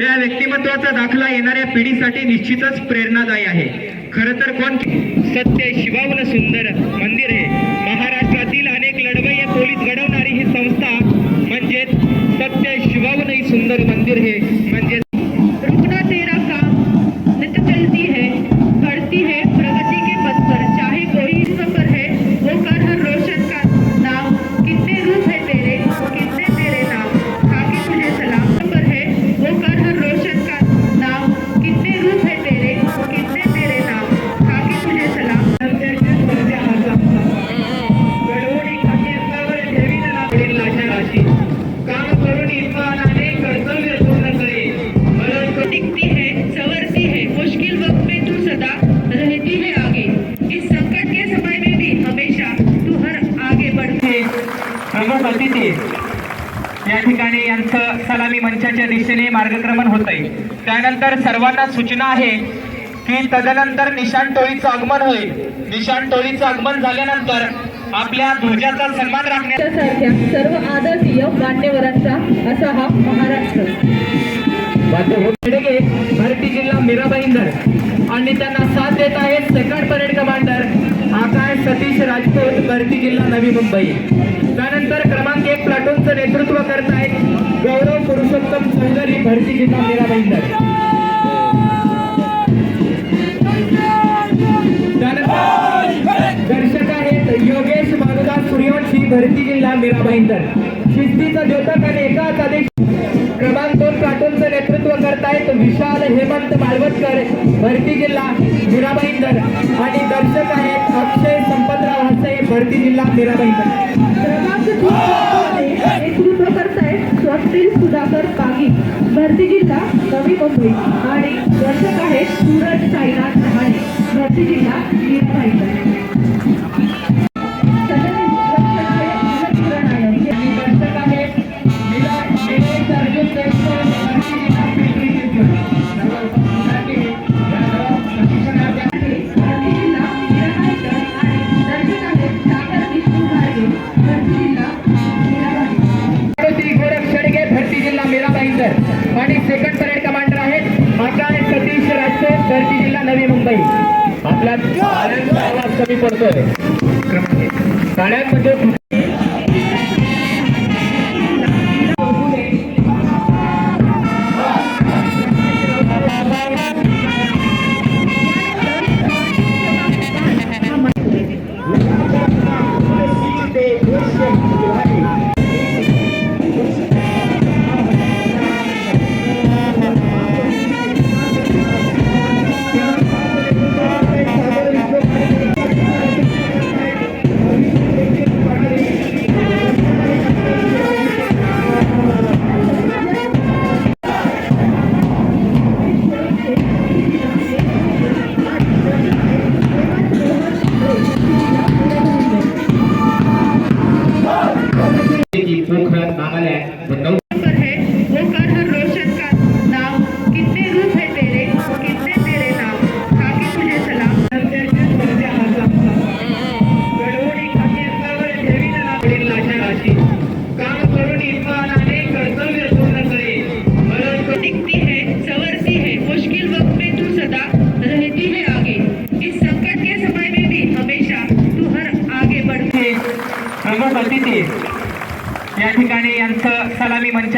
या व्यक्तिमत्वाचा दाखला येणाऱ्या पिढीसाठी निश्चितच प्रेरणादायी आहे. खर तर कोण सत्य शिवावन सुंदर मंदिर हे. महाराष्ट्रातील अनेक लढवय पोलीस घडवणारी ही संस्था म्हणजेच सत्य शिवावन सुंदर मंदिर हे. म्हणजे मंचाच्या दिशेने मार्गक्रमण होत आहे त्यानंतर सर्वांना सूचना आहे की तदनंतर निशाण टोळीचं आगमन होईल. निशाण टोळीचं आगमन झाल्यानंतर आपल्या ध्वजाचा सन्मान राखण्यात सारख्या सर्व आदरणीय मान्यवरांचा असा हा महाराष्ट्र. भारती जिल्हा मीरा भाईंदर आणि त्यांना साथ देत आहेत second parade commander Akash Satish Rajput भरती जिल्हा नवी मुंबई. भरती जिल्हा मीरा दर्शक आहेत योगेश मानुदास सूर्यवंशी भरती जिल्हा मीरा भाईंदर शिस्तीचा द्योतक आणि एकाच आदेश. क्रमांक दोन प्लाटूनचं नेतृत्व करतायत विशाल हेमंत मालवतकर भरती जिल्हा मीराबाईंदर आणि दर्शक आहेत अक्षय संपतराव हसे भरती जिल्हा मीरा क्रमांक स्वप्नील सुधाकर पागी भरती जिल्हा नवी मुंबई आणि दर्शक आहेत सूरज साईनाथ रहाणे भरती जिल्हा कमी पडतोय. क्रमांक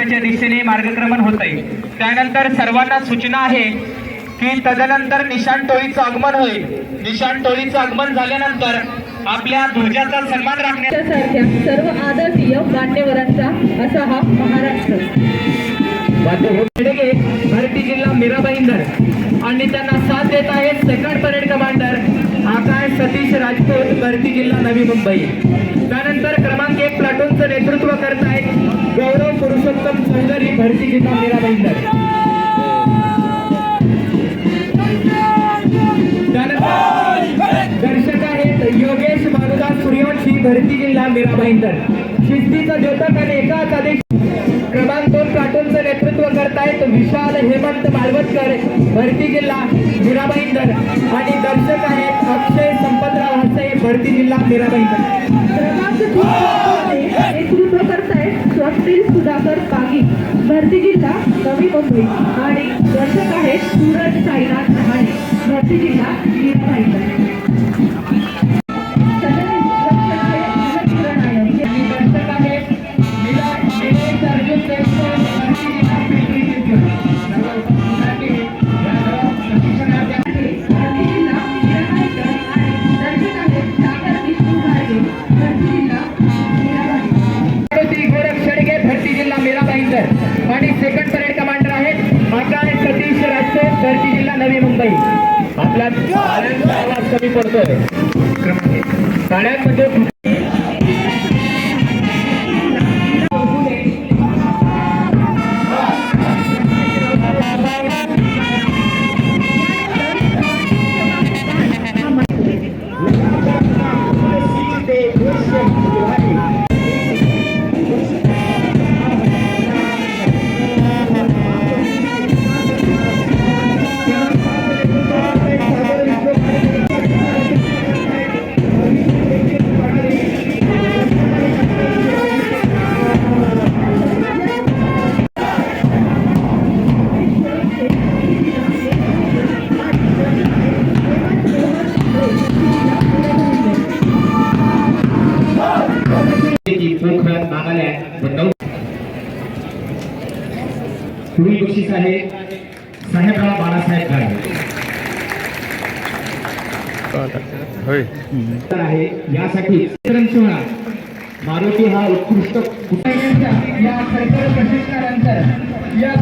एक. टाळ्यांमध्ये मार्गक्रमण होत आहे त्यानंतर सर्वांना सूचना आहे की तदनंतर निशाण टोळीचं आगमन होईल. निशाण टोळीचं आगमन झाल्यानंतर आपल्या ध्वजाचा सन्मान राखण्यात सारख्या सर्व आदरणीय मान्यवरांचा असा हा महाराष्ट्र. भरती जिल्हा मीरा इंदर. आणि त्यांना साथ देत आहेत second parade commander Akash Satish Rajput भरती जिल्हा नवी मुंबई. त्यानंतर क्रमांक एक प्लाटूनचं भरती जिल्हा मीरा दर्शक आहेत योगेश भानुदास सूर्यवंशी भरती जिल्हा मीरा भाईंदर शिस्तीचा द्योतक आणि एकाच आदेश. क्रमांक दोन प्लाटूनचं नेतृत्व करतायत विशाल हेमंत मालवतकर. भरती जिल्हा मीरा भाईंदर आणि दर्शक आहेत अक्षय संपतराव हसे भरती जिल्हा मीरा भाईंदर करतायत सुधाकर पागी भरती जिल्हा नवी मुंबई आणि दर्शक आहेत सूरज साईनाथ रहाणे भरती जिल्हा आवाज क्रमांक एक. बक्षीस आहे साहेबराव बाळासाहेब गाडे आहे यासाठी सोहळा. मारुती हा उत्कृष्ट या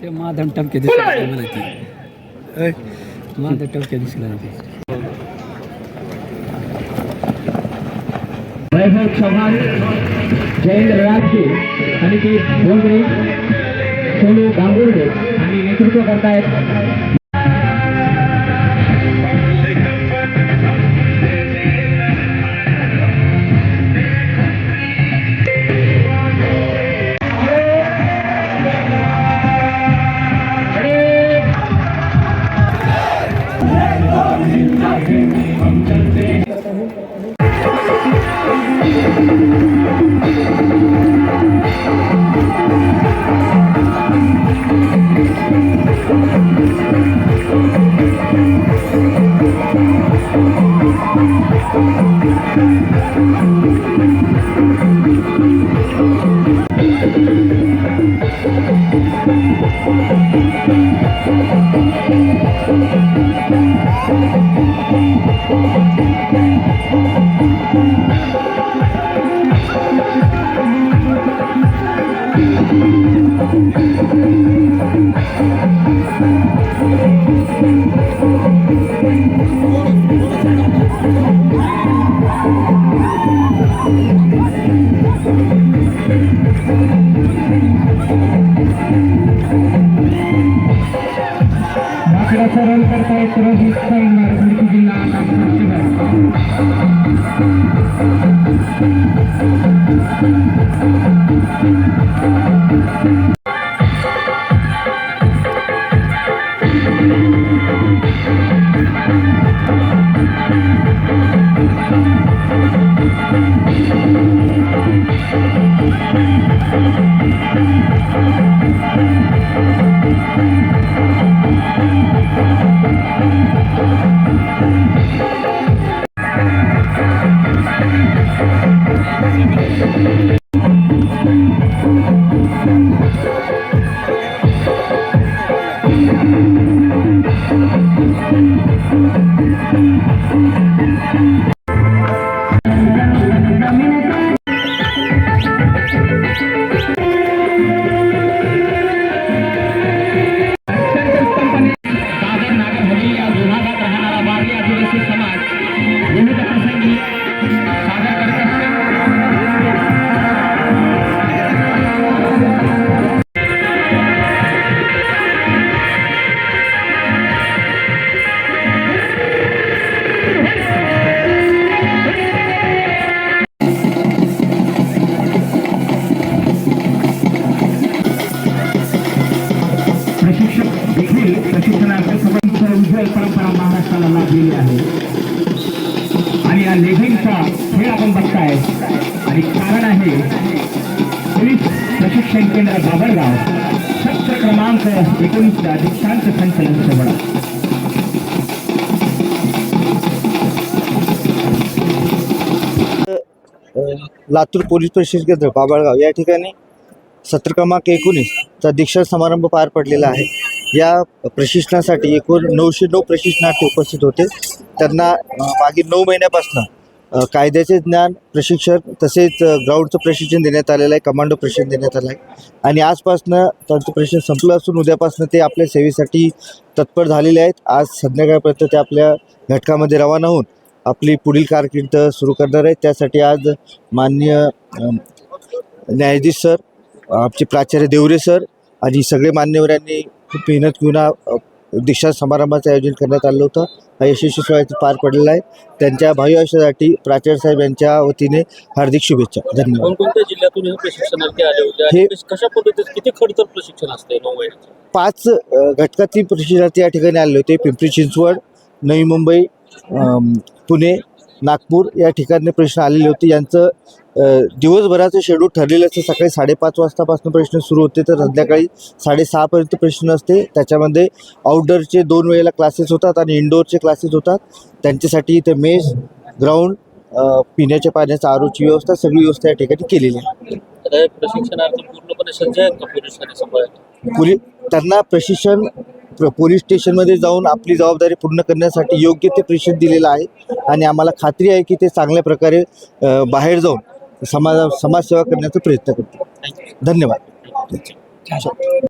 ते माधन टमके दिसला मला ती. माधन टमके टपके दिसला ती. वैभव चव्हाण जयंत राजगे आणि ते डोंगरे सोनू गांगुर्डे. आणि नेतृत्व करतायत पोलीस प्रशिक्षण केंद्र बाबरगाव सत्र क्रमांक एकोणीसला दीक्षांत संचलन सोहळा लातूर पोलीस प्रशिक्षण केंद्र बाबळगाव या ठिकाणी सत्र क्रमांक एकोणीसचा दीक्षांत समारंभ पार पडलेला आहे. या प्रशिक्षणासाठी एकूण नऊशे नऊ प्रशिक्षणार्थी उपस्थित होते. त्यांना मागील नऊ महिन्यापासून कायद्याचे ज्ञान प्रशिक्षण तसेच ग्राउंडचं प्रशिक्षण देण्यात आलेलं आहे कमांडो प्रशिक्षण देण्यात आलं आहे. आणि आजपासनं त्यांचं प्रशिक्षण संपलं असून उद्यापासनं ते आपल्या सेवेसाठी तत्पर झालेले आहेत. आज संध्याकाळपर्यंत ते आपल्या घटकामध्ये रवाना होऊन आपली पुढील कारकीर्द सुरू करणार आहेत. त्यासाठी आज मान्य न्यायाधीश सर आमचे प्राचार्य देवरे सर आणि सगळे मान्यवरांनी खूप मेहनत घेऊन दीक्षा समारंभाचं आयोजन करण्यात आलं होतं. हा यशस्वी सोहळा इथे पार पडलेला आहे. त्यांच्या भावी आयुष्यासाठी प्राचार्य साहेब यांच्या वतीने हार्दिक शुभेच्छा. धन्यवाद. कोणकोणत्या जिल्ह्यातून हे प्रशिक्षणार्थी आले होते? हे- आणि कशा पद्धतीचं किती खडतर प्रशिक्षण असते नऊ महिन्याचं? पाच अ, घटकातील प्रशिक्षणार्थी या ठिकाणी आले होते. पिंपरी चिंचवड नवी मुंबई अम, पुणे नागपूर या ठिकाणी प्रश्न आलेले होते. यांचं दिवसभराचं शेड्यूल ठरलेलं असतं. सकाळी साडेपाच वाजतापासून प्रश्न सुरू होते तर संध्याकाळी साडेसहापर्यंत प्रश्न असते. त्याच्यामध्ये आउटडोअरचे दोन वेळेला क्लासेस होतात आणि इनडोअरचे क्लासेस होतात. त्यांच्यासाठी इथे मेस ग्राउंड पिण्याच्या पाण्याचा आरोची व्यवस्था सगळी व्यवस्था या ठिकाणी केलेली आहे. पोलीस त्यांना प्रशिक्षण प्र पोलीस स्टेशनमध्ये जाऊन आपली जबाबदारी पूर्ण करण्यासाठी योग्य ते प्रशिक्षण दिलेलं आहे. आणि आम्हाला खात्री आहे की ते चांगल्या प्रकारे बाहेर जाऊन समाज समाजसेवा करण्याचा प्रयत्न करतो. धन्यवाद.